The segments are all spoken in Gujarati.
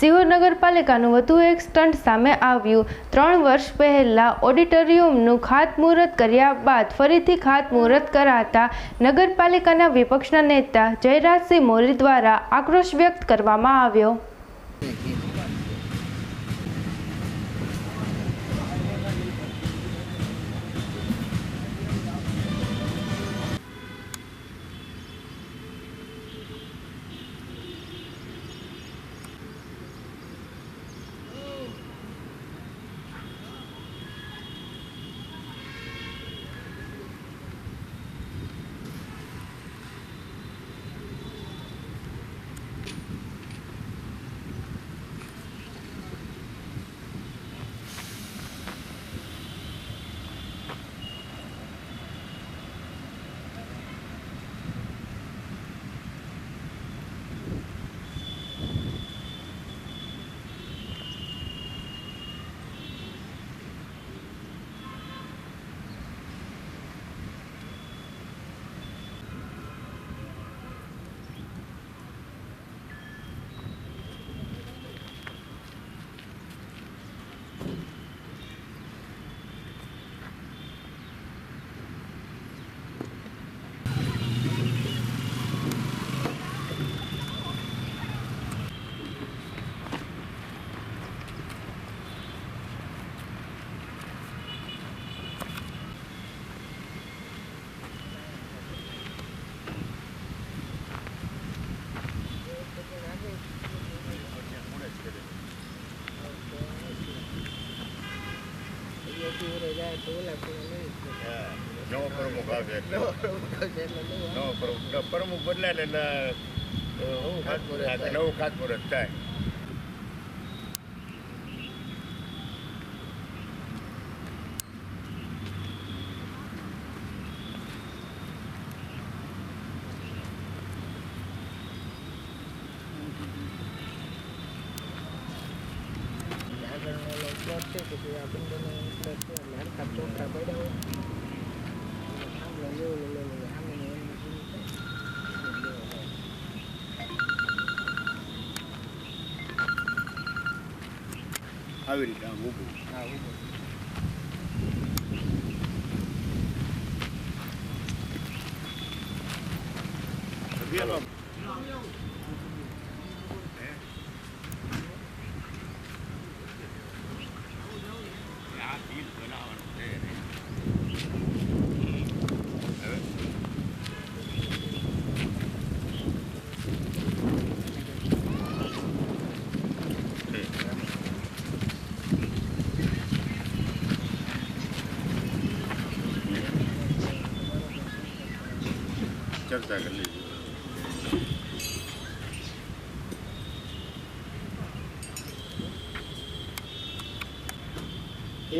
સિહોર નગરપાલિકાનું વધુ એક સ્ટન્ટ સામે આવ્યું. ત્રણ વર્ષ પહેલાં ઓડિટોરિયમનું ખાતમુહૂર્ત કર્યા બાદ ફરીથી ખાતમુહૂર્ત કરાતા નગરપાલિકાના વિપક્ષના નેતા જયરાજસિંહ મોરી દ્વારા આક્રોશ વ્યક્ત કરવામાં આવ્યો. નવો પ્રમુખ આવે એટલે નવો પ્રમુખ પ્રમુખ બદલાય એટલે નવું ખાતમુહૂર્ત થાય. આવી રીતે આમ ઊભું અભિયાનો ચર્ચા કરી લીધી.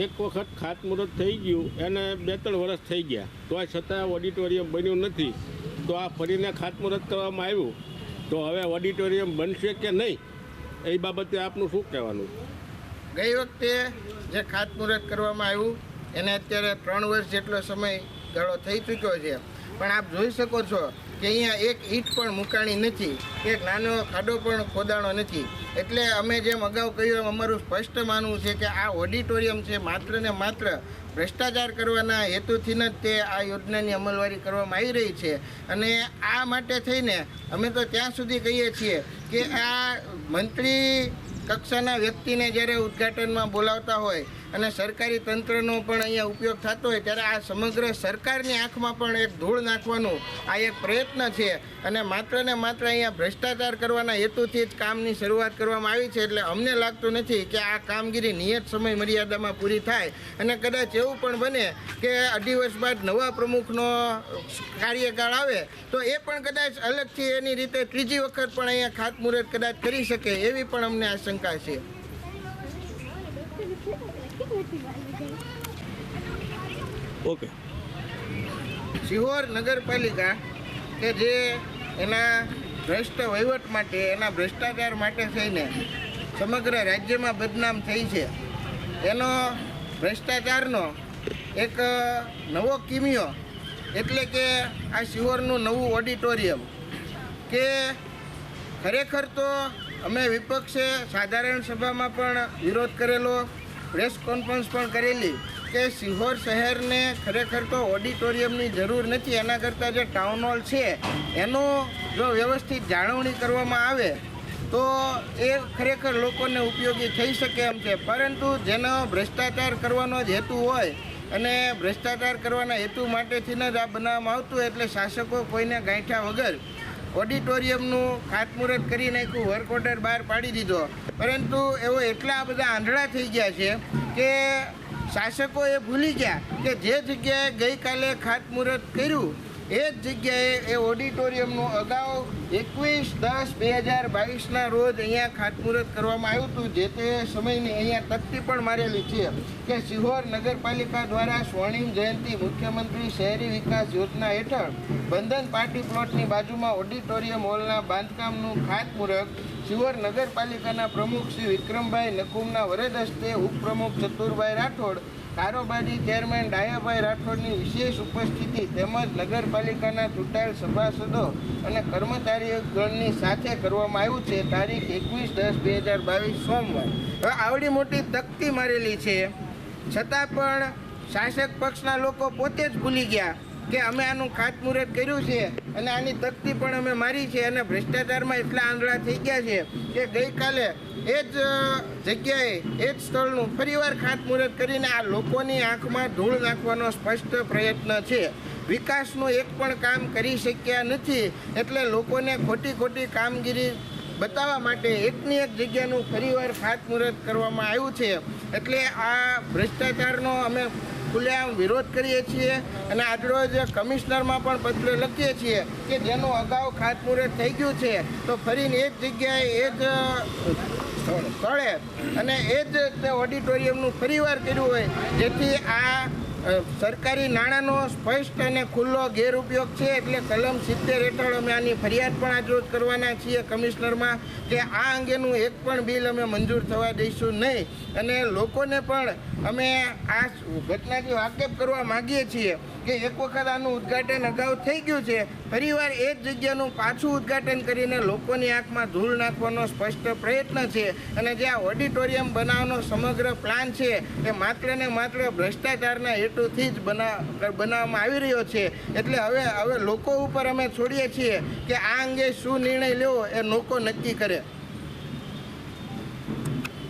એક વખત ખાતમુહૂર્ત થઈ ગયું એને બે ત્રણ વર્ષ થઈ ગયા. તોય છતાં ઓડિટોરિયમ બન્યું નથી. તો આ ફરીને ખાતમુહૂર્ત કરવામાં આવ્યું. તો હવે ઓડિટોરિયમ બનશે કે નહીં? એ બાબતે આપનું શું કહેવાનું? ગઈ વખતે જે ખાતમુહૂર્ત કરવામાં આવ્યું એને અત્યારે ત્રણ વર્ષ જેટલો સમય ગાળો થઈ ચૂક્યો છે. પણ આપ જોઈ શકો છો કે અહીંયા એક ઈંટ પણ મુકાણી નથી, એક નાનો ખાડો પણ ખોદાણો નથી. એટલે અમે જેમ અગાઉ કહ્યું અમારું સ્પષ્ટ માનવું છે કે આ ઓડિટોરિયમ છે માત્ર ને માત્ર ભ્રષ્ટાચાર કરવાના હેતુથી જ તે આ યોજનાની અમલવારી કરવામાં આવી રહી છે. અને આ માટે થઈને અમે તો ત્યાં સુધી કહીએ છીએ કે આ મંત્રી કક્ષાના વ્યક્તિને જ્યારે ઉદ્ઘાટનમાં બોલાવતા હોય અને સરકારી તંત્રનો પણ અહીંયા ઉપયોગ થતો હોય ત્યારે આ સમગ્ર સરકારની આંખમાં પણ એક ધૂળ નાખવાનું આ એક પ્રયત્ન છે. અને માત્ર ને માત્ર અહીંયા ભ્રષ્ટાચાર કરવાના હેતુથી જ કામની શરૂઆત કરવામાં આવી છે એટલે અમને લાગતું નથી કે આ કામગીરી નિયત સમય મર્યાદામાં પૂરી થાય. અને કદાચ એવું પણ બને કે અઢી વર્ષ બાદ નવા પ્રમુખનો કાર્યકાળ આવે તો એ પણ કદાચ અલગથી એની રીતે ત્રીજી વખત પણ અહીંયા ખાતમુહૂર્ત કદાચ કરી શકે એવી પણ અમને આશંકા છે. ઓકે. સિહોર નગરપાલિકા કે જે એના ભ્રષ્ટ વહીવટ માટે, એના ભ્રષ્ટાચાર માટે થઈને સમગ્ર રાજ્યમાં બદનામ થઈ છે. એનો ભ્રષ્ટાચારનો એક નવો કિમિયો એટલે કે આ સિહોરનું નવું ઓડિટોરિયમ કે ખરેખર તો અમે વિપક્ષે સાધારણ સભામાં પણ વિરોધ કરેલો પ્રેસ કોન્ફરન્સ પણ કરેલી કે સિહોર શહેરને ખરેખર તો ઓડિટોરિયમની જરૂર નથી, એના કરતાં જે ટાઉન હોલ છે, એનો જો વ્યવસ્થિત જાળવણી કરવામાં આવે, તો એ ખરેખર લોકોને ઉપયોગી થઈ શકે એમ છે. પરંતુ જેનો ભ્રષ્ટાચાર કરવાનો જ હેતુ હોય અને ભ્રષ્ટાચાર કરવાના હેતુ માટેથી જ આ બનાવવામાં આવતું એટલે શાસકો કોઈને ગાંઠ્યા વગર ઓડિટોરિયમનું ખાતમુહૂર્ત કરી નાખ્યું વર્ક ઓર્ડર બહાર પાડી દીધો. પરંતુ એવો એટલા બધા આંધળા થઈ ગયા છે કે શાસકો એ ભૂલી ગયા કે જે જગ્યાએ ગઈકાલે ખાતમુહૂર્ત કર્યું એ જ જગ્યાએ એ ઓડિટોરિયમનું અગાઉ એકવીસ દસ બે હજાર બાવીસના રોજ અહીંયા ખાતમુહૂર્ત કરવામાં આવ્યું હતું, જે તે સમયની અહીંયા તકતી પણ મારેલી છે કે સિહોર નગરપાલિકા દ્વારા સ્વર્ણિમ જયંતિ મુખ્યમંત્રી શહેરી વિકાસ યોજના હેઠળ બંધન પાર્ટી પ્લોટની બાજુમાં ઓડિટોરિયમ હોલના બાંધકામનું ખાતમુહૂર્ત સિહોર નગરપાલિકાના પ્રમુખ શ્રી વિક્રમભાઈ નકુમના વરદ હસ્તે ઉપપ્રમુખ ચતુરભાઈ રાઠોડ, કારોબારી ચેરમેન ડાયાભાઈ રાઠોડની વિશેષ ઉપસ્થિતિ તેમજ નગરપાલિકાના ચૂંટાયેલ સભાસદો અને કર્મચારીઓગણની સાથે કરવામાં આવ્યું છે. તારીખ એકવીસ દસ બે હજાર બાવીસ સોમવાર. હવે આવડી મોટી તકતી મારેલી છે. છતાં પણ શાસક પક્ષના લોકો પોતે જ ભૂલી ગયા. કે અમે આનું ખાતમુહૂર્ત કર્યું છે અને આની તકતી પણ અમે મારી છે અને ભ્રષ્ટાચારમાં એટલા આંધળા થઈ ગયા છે કે ગઈકાલે એ જ જગ્યાએ, એ જ સ્થળનું ફરીવાર ખાતમુહૂર્ત કરીને આ લોકોની આંખમાં ધૂળ નાખવાનો સ્પષ્ટ પ્રયત્ન છે. વિકાસનું એક પણ કામ કરી શક્યા નથી એટલે લોકોને ખોટી ખોટી કામગીરી બતાવવા માટે એકની એક જગ્યાનું ફરીવાર ખાતમુહૂર્ત કરવામાં આવ્યું છે. એટલે આ ભ્રષ્ટાચારનો અમે ખુલ્લેઆમ વિરોધ કરીએ છીએ અને આજરોજ કમિશનરમાં પણ પત્ર લખીએ છીએ કે જેનું અગાઉ ખાતમુહૂર્ત થઈ ગયું છે, તો ફરીને એ જ જગ્યાએ એ જ સ્થળે અને એ જ ઓડિટોરિયમનું ફરીવાર કર્યું હોય, જેથી આ સરકારી નાણાંનો સ્પષ્ટ અને ખુલ્લો ગેરઉપયોગ છે એટલે કલમ સિત્તેર હેઠળ અમે આની ફરિયાદ પણ આજરોજ કરવાના છીએ કમિશનરમાં કે આ અંગેનું એક પણ બિલ અમે મંજૂર થવા દઈશું નહીં. અને લોકોને પણ અમે આ ઘટનાથી વાકેફ કરવા માગીએ છીએ કે એક વખત આનું ઉદ્ઘાટન અગાઉ થઈ ગયું છે. ફરીવાર એ જ જગ્યાનું પાછું ઉદ્ઘાટન કરીને લોકોની આંખમાં ધૂળ નાખવાનો સ્પષ્ટ પ્રયત્ન છે અને જે આ ઓડિટોરિયમ બનાવવાનો સમગ્ર પ્લાન છે એ માત્ર ને માત્ર ભ્રષ્ટાચારના હેતુથી જ બના, બનાવવામાં આવી રહ્યો છે. એટલે હવે હવે લોકો ઉપર અમે છોડીએ છીએ કે આ અંગે શું નિર્ણય લેવો એ લોકો નક્કી કરે.